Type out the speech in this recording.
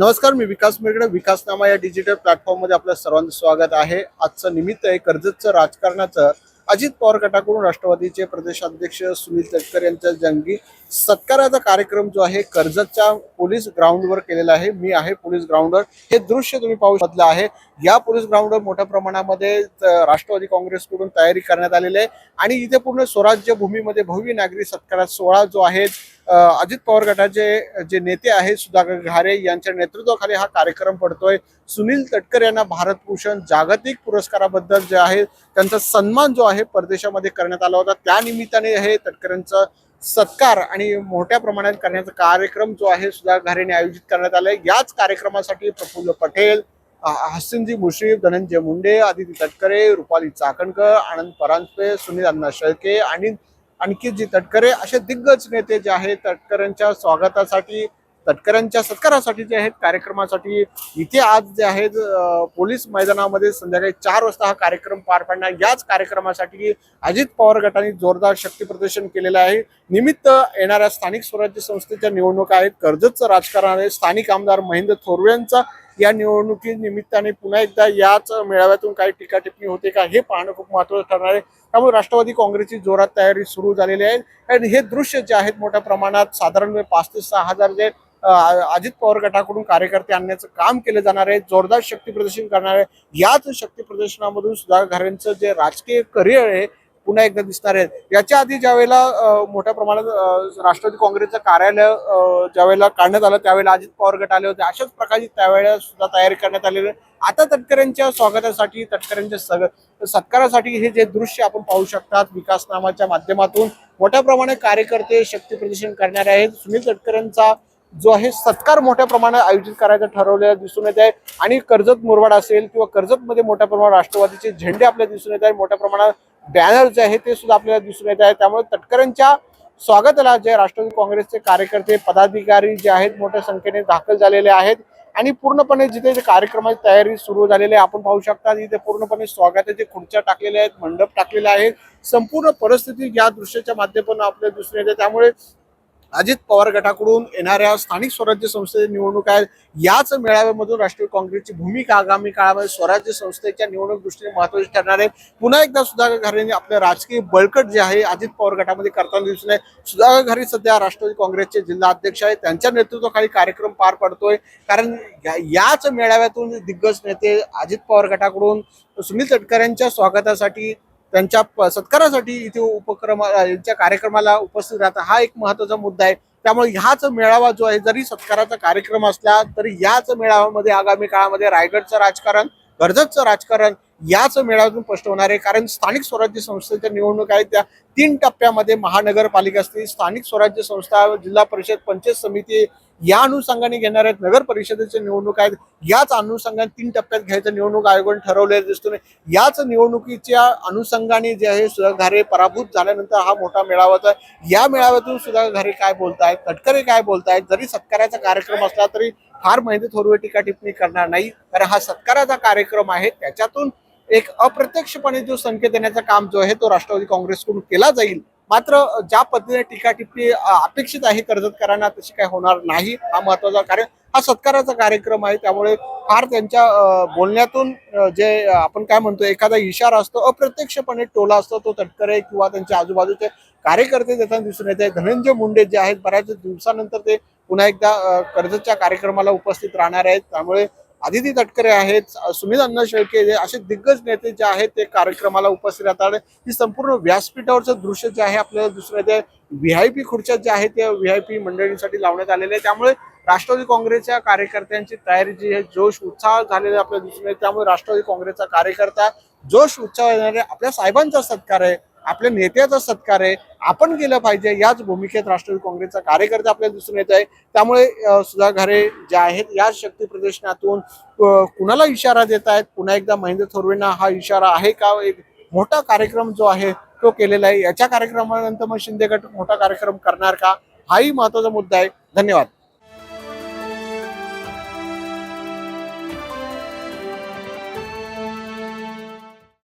नमस्कार मी विकास मेगडे विकासनामा या डिजिटल प्लॅटफॉर्ममध्ये आपलं सर्वांचं स्वागत आहे. आजचं निमित्त आहे कर्जतचं राजकारणाचं अजित पवार गटाकडून राष्ट्रवादीचे प्रदेशाध्यक्ष सुनील तटकर यांच्या जंगी सत्काराचा कार्यक्रम जो आहे कर्जतच्या पोलीस ग्राउंडवर केलेला आहे. मी आहे पोलीस ग्राउंडवर हे दृश्य तुम्ही पाहू शकलं आहे. या पोलीस ग्राउंडवर मोठ्या प्रमाणामध्ये राष्ट्रवादी काँग्रेसकडून तयारी करण्यात आलेली आहे. आणि इथे पूर्ण स्वराज्य भूमीमध्ये भव्य नागरी सत्कारात सोहळा जो आहे अजित पवार गटाचे जे नेते आहेत सुधाकर घारे यांच्या नेतृत्वाखाली हा कार्यक्रम पडतोय. सुनील तटकर यांना भारतभूषण जागतिक पुरस्काराबद्दल जे आहे त्यांचा सन्मान जो आहे परदेशामध्ये करण्यात आला होता. त्या निमित्ताने हे तटकरांचा सत्कार आणि मोठ्या प्रमाणात करण्याचा कार्यक्रम जो आहे सुधाकर घारेने आयोजित करण्यात आलाय. याच कार्यक्रमासाठी प्रफुल्ल पटेल हसिनजी हसनजी मुश्रीफ धनंजय मुंडे आदिती तटकरे रुपाली चाकणकर आनंद परांजपे सुनील अण्णा शेळके आणि आणखी जी तटकरे असे दिग्गज नेते जे आहेत तटकऱ्यांच्या स्वागतासाठी तटकऱ्यांच्या सत्कारासाठी जे आहेत कार्यक्रमासाठी इथे आज जे आहेत पोलीस मैदानामध्ये संध्याकाळी चार वाजता हा कार्यक्रम पार पाडणार. याच कार्यक्रमासाठी अजित पवार गटाने जोरदार शक्ती प्रदर्शन केलेलं आहे. निमित्त येणाऱ्या स्थानिक स्वराज्य संस्थेच्या निवडणुका आहेत. कर्जतचं राजकारण आहे. स्थानिक आमदार महेंद्र थोरवे यांचा या निवडणुकी निमित्ताने पुन्हा एकदा याच मेळाव्यातून काही टीकाटिपणी होते का हे पाहणं खूप महत्वाचं ठरणार आहे. त्यामुळे राष्ट्रवादी काँग्रेसची जोरात तयारी सुरू झालेली आहे. आणि हे दृश्य जे आहेत मोठ्या प्रमाणात साधारण पाच ते सहा हजार जे अजित पवार गटाकडून कार्यकर्ते आणण्याचं काम केलं जाणार आहे जोरदार शक्ती प्रदर्शन करणार आहे. याच शक्ती प्रदर्शनामधून सुधाकर घरेंचं जे राजकीय करिअर आहे पुन्हा एकदा दिसणार आहेत. याच्या आधी ज्यावेळेला वेळेला मोठ्या प्रमाणात राष्ट्रवादी काँग्रेसचं कार्यालय ज्या ज्यावेळेला काढण्यात आलं त्यावेळेला अजित पवार गट आले होते. अशाच प्रकारची त्यावेळेला सुद्धा तयारी करण्यात आलेली आता तटकऱ्यांच्या स्वागतासाठी तटकऱ्यांच्या सग सत्कारासाठी हे जे दृश्य आपण पाहू शकतात विकास नामाच्या माध्यमातून मोठ्या प्रमाणे कार्यकर्ते शक्ती प्रदर्शन करणारे आहेत. सुनील तटकऱ्यांचा जो आहे सत्कार मोठ्या प्रमाणात आयोजित करायचं ठरवलेला दिसून येत आहे. आणि कर्जत मुरवाड असेल किंवा कर्जतमध्ये मोठ्या प्रमाणात राष्ट्रवादीचे झेंडे आपल्याला दिसून येत आहे मोठ्या प्रमाणात बॅनर जे आहे ते सुद्धा आपल्याला दिसून येत आहे त्यामुळे तटकरेंच्या स्वागताला जे राष्ट्रवादी काँग्रेसचे कार्यकर्ते पदाधिकारी जे आहेत मोठ्या संख्येने दाखल झालेले आहेत. आणि पूर्णपणे जिथे जे कार्यक्रमाची तयारी सुरू झालेली आहे आपण पाहू शकता इथे पूर्णपणे स्वागताचे खुर्च्या टाकलेल्या आहेत मंडप टाकलेले आहेत संपूर्ण परिस्थिती या दृश्याच्या माध्यमातून आपल्याला दिसून येते. त्यामुळे अजित पवार गटाकडून येणाऱ्या स्थानिक स्वराज्य संस्थेची निवडणूक आहेत याच मेळाव्यामधून राष्ट्रीय काँग्रेसची भूमिका आगामी काळामध्ये स्वराज्य संस्थेच्या निवडणूक दृष्टीने महत्वाची ठरणार आहे. पुन्हा एकदा सुधाकर घरेंनी आपलं राजकीय बळकट जे आहे अजित पवार गटामध्ये करताना दिसून आहे. सुधाकर घरे सध्या राष्ट्रवादी काँग्रेसचे जिल्हा अध्यक्ष आहेत त्यांच्या नेतृत्वाखाली कार्यक्रम पार पडतोय. कारण या- याच मेळाव्यातून दिग्गज नेते अजित पवार गटाकडून सुनील तटकर यांच्या स्वागतासाठी त्यांच्या प- सत्कारासाठी इथे उपक्रम यांच्या कार्यक्रमाला उपस्थित राहतात. हा एक महत्त्वाचा मुद्दा आहे. त्यामुळे ह्याच मेळावा जो आहे जरी सत्काराचा कार्यक्रम असला तरी याच मेळाव्यामध्ये आगामी काळामध्ये रायगडचं राजकारण कर्जतचं राजकारण याच मेळाव्यातून स्पष्ट होणार आहे. कारण स्थानिक स्वराज्य संस्थेच्या निवडणूक आहेत. त्या तीन टप्प्यामध्ये महानगरपालिका असतील स्थानिक स्वराज्य संस्था जिल्हा परिषद पंचायत समिती या अनुषंगाने घेणार आहेत. नगर परिषदेच्या निवडणूक आहेत. याच अनुषंगाने तीन टप्प्यात घ्यायचं निवडणूक आयोगाने ठरवलेलं दिसतो याच निवडणुकीच्या अनुषंगाने जे आहे सुधाकर घारे पराभूत झाल्यानंतर हा मोठा मेळावा या मेळाव्यातून सुधाकर घारे काय बोलतायत तटकरे काय बोलतायत? जरी सत्काराचा कार्यक्रम असला तरी फार महिने थोरवे टीका टिप्पणी करणार नाही. कारण हा सत्काराचा कार्यक्रम आहे. त्याच्यातून एक अप्रत्यक्षपणे जो संकेत देण्याचं काम जो आहे तो राष्ट्रवादी काँग्रेसकडून केला जाईल. मात्र ज्या पद्धतीने टीका टिप्पणी अपेक्षित आहे कर्जतकरांना तशी काय होणार नाही. हा महत्त्वाचा कारण हा सत्काराचा कार्यक्रम आहे. त्यामुळे फार त्यांच्या बोलण्यातून जे आपण काय म्हणतो एखादा इशारा असतो अप्रत्यक्षपणे टोला असतो तो तटकरे किंवा त्यांच्या आजूबाजूचे कार्यकर्ते देताना दिसून येते. धनंजय मुंडे जे आहेत बऱ्याच दिवसानंतर ते पुन्हा एकदा कर्जतच्या कार्यक्रमाला उपस्थित राहणार आहेत. त्यामुळे आदिती तटकरे आहेत सुमित अण्णा शेळके असे दिग्गज नेते जे आहेत ते कार्यक्रमाला उपस्थित राहतात. ही संपूर्ण व्यासपीठावरचं दृश्य जे आहे आपल्याला दुसऱ्या येते व्ही आय पी खुर्च्या ज्या आहेत त्या व्ही आय पी मंडळींसाठी लावण्यात आलेल्या आहे त्यामुळे राष्ट्रवादी काँग्रेसच्या कार्यकर्त्यांची तयारी जी आहे जोश उत्साह झालेला आपल्याला दिसून येते त्यामुळे राष्ट्रवादी काँग्रेसचा कार्यकर्ता जोश उत्साह येणारे आपल्या साहेबांचा सत्कार आहे. आपल्या नेत्याचा सत्कार आहे. आपण केलं पाहिजे. याच भूमिकेत राष्ट्रवादी काँग्रेसचा कार्यकर्ता आपल्याला दिसून येत आहे. त्यामुळे सुधा घरे जे आहेत या शक्ती प्रदर्शनातून कुणाला इशारा देत आहेत? पुन्हा एकदा महेंद्र थोरवेंना हा इशारा आहे का? एक मोठा कार्यक्रम जो आहे तो केलेला आहे. याच्या कार्यक्रमानंतर मग शिंदे गट मोठा कार्यक्रम करणार का? हाही महत्त्वाचा मुद्दा आहे. धन्यवाद.